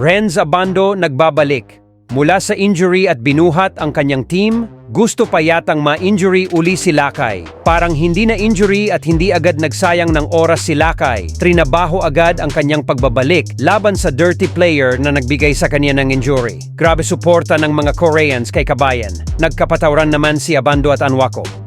Renz Abando nagbabalik. Mula sa injury at binuhat ang kanyang team, gusto pa yatang ma-injury uli si Lakay. Parang hindi na injury at hindi agad nagsayang ng oras si Lakay. Trinabaho agad ang kanyang pagbabalik laban sa dirty player na nagbigay sa kanya ng injury. Grabe suporta ng mga Koreans kay Kabayan. Nagkapatawran naman si Abando at Anwako.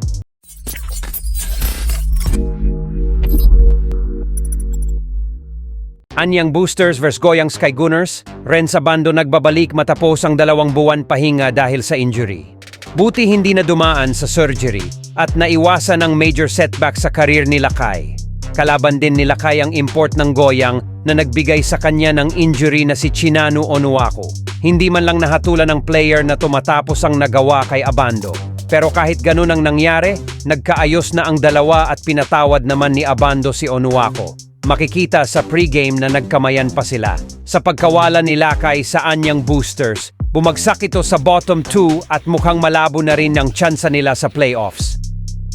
Anyang Boosters vs Goyang Sky Gunners, Renz Abando nagbabalik matapos ang dalawang buwan pahinga dahil sa injury. Buti hindi na dumaan sa surgery at naiwasan ang major setback sa karir ni Lakay. Kalaban din ni Lakay ang import ng Goyang na nagbigay sa kanya ng injury na si Chinanu Onuaku. Hindi man lang nahatulan ng player na tumatapos ang nagawa kay Abando. Pero kahit ganun ang nangyari, nagkaayos na ang dalawa at pinatawad naman ni Abando si Onuaku. Makikita sa pregame na nagkamayan pa sila. Sa pagkawala ni Lakay sa anyang boosters, bumagsak ito sa bottom 2 at mukhang malabo na rin ang tsansa nila sa playoffs.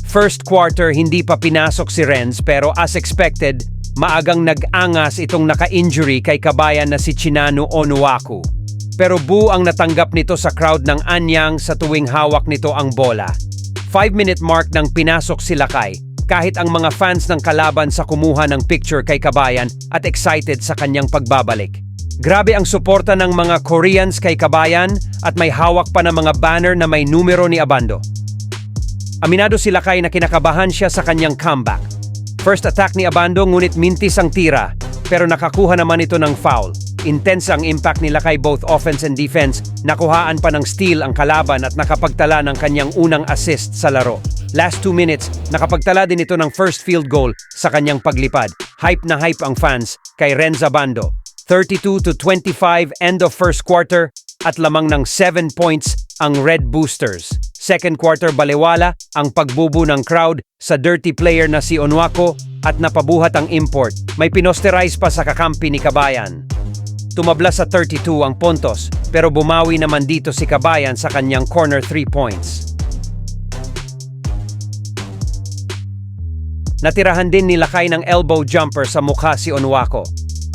First quarter hindi pa pinasok si Renz pero as expected, maagang nag-angas itong naka-injury kay kabayan na si Chinanu Onuaku. Pero bu ang natanggap nito sa crowd ng Anyang sa tuwing hawak nito ang bola. 5-minute mark nang pinasok si Lakay kahit ang mga fans ng kalaban sa kumuha ng picture kay Kabayan at excited sa kanyang pagbabalik. Grabe ang suporta ng mga Koreans kay Kabayan at may hawak pa ng mga banner na may numero ni Abando. Aminado si Lakay na kinakabahan siya sa kanyang comeback. First attack ni Abando ngunit mintis ang tira pero nakakuha naman ito ng foul. Intense ang impact nila kay both offense and defense. Nakuhaan pa ng steal ang kalaban at nakapagtala ng kanyang unang assist sa laro. Last 2 minutes, nakapagtala din ito ng first field goal sa kanyang paglipad. Hype na hype ang fans kay Renza Bando. 32 to 25 end of first quarter at lamang ng 7 points ang Red Boosters. Second quarter balewala ang pagbubu ng crowd sa dirty player na si Onwako at napabuhat ang import. May pinosterize pa sa kakampi ni Kabayan. Tumabla sa 32 ang Pontos pero bumawi naman dito si Kabayan sa kanyang corner 3 points. Natirahan din ni Lakay ng elbow jumper sa mukha si Onwako.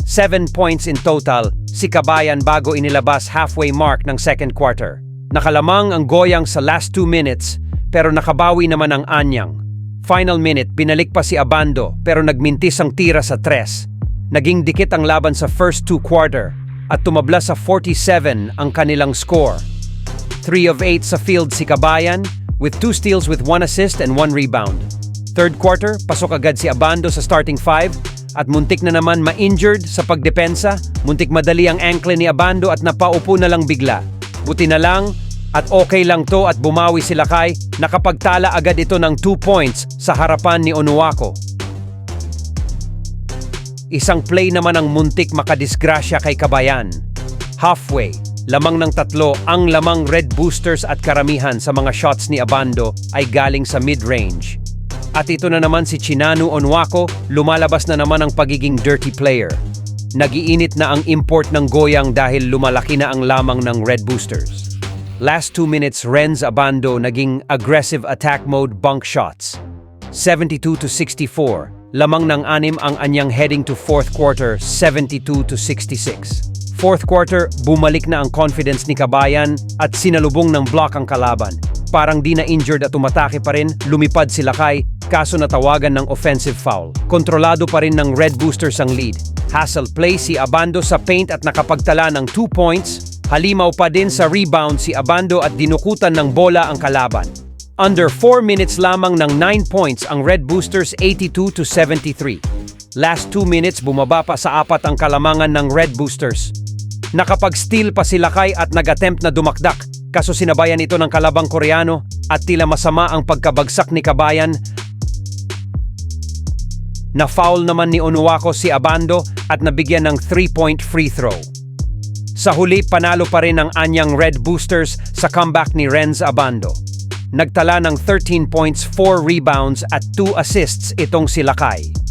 7 points in total, si Kabayan bago inilabas halfway mark ng second quarter. Nakalamang ang goyang sa last 2 minutes pero nakabawi naman ang Anyang. Final minute, binalik pa si Abando pero nagmintis ang tira sa tres. Naging dikit ang laban sa first two quarter at tumabla sa 47 ang kanilang score. 3 of 8 sa field si Kabayan with 2 steals with 1 assist and 1 rebound. Third quarter, pasok agad si Abando sa starting five at muntik na naman ma-injured sa pagdepensa, muntik madali ang ankle ni Abando at napaupo na lang bigla. Buti na lang at okay lang to at bumawi si Lakay, nakapagtala agad ito ng 2 points sa harapan ni Onuako. Isang play naman ang muntik makadisgrasya kay Kabayan. Halfway, lamang ng tatlo ang lamang Red Boosters at karamihan sa mga shots ni Abando ay galing sa mid-range. At ito na naman si Chinanu Onwako, lumalabas na naman ang pagiging dirty player. Nagiinit na ang import ng goyang dahil lumalaki na ang lamang ng Red Boosters. Last 2 minutes, Renz Abando naging aggressive attack mode bunk shots. 72 to 64. Lamang ng anim ang anyang heading to fourth quarter, 72 to 66. Fourth quarter, bumalik na ang confidence ni Kabayan at sinalubong ng block ang kalaban. Parang di na injured at umatake pa rin, lumipad si Lakay, kaso natawagan ng offensive foul. Kontrolado pa rin ng Red Boosters ang lead. Hassle play si Abando sa paint at nakapagtala ng 2 points. Halimaw pa din sa rebound si Abando at dinukutan ng bola ang kalaban. Under 4 minutes lamang ng 9 points ang Red Boosters 82 to 73. Last 2 minutes bumaba pa sa apat ang kalamangan ng Red Boosters. Nakapag-steal pa si Lakay at nag-attempt na dumakdak kaso sinabayan ito ng kalabang Koreano at tila masama ang pagkabagsak ni Kabayan. Na-foul naman ni Onuwako si Abando at nabigyan ng 3-point free throw. Sa huli, panalo pa rin ang anyang Red Boosters sa comeback ni Renz Abando. Nagtala ng 13 points, 4 rebounds at 2 assists itong si Lakay.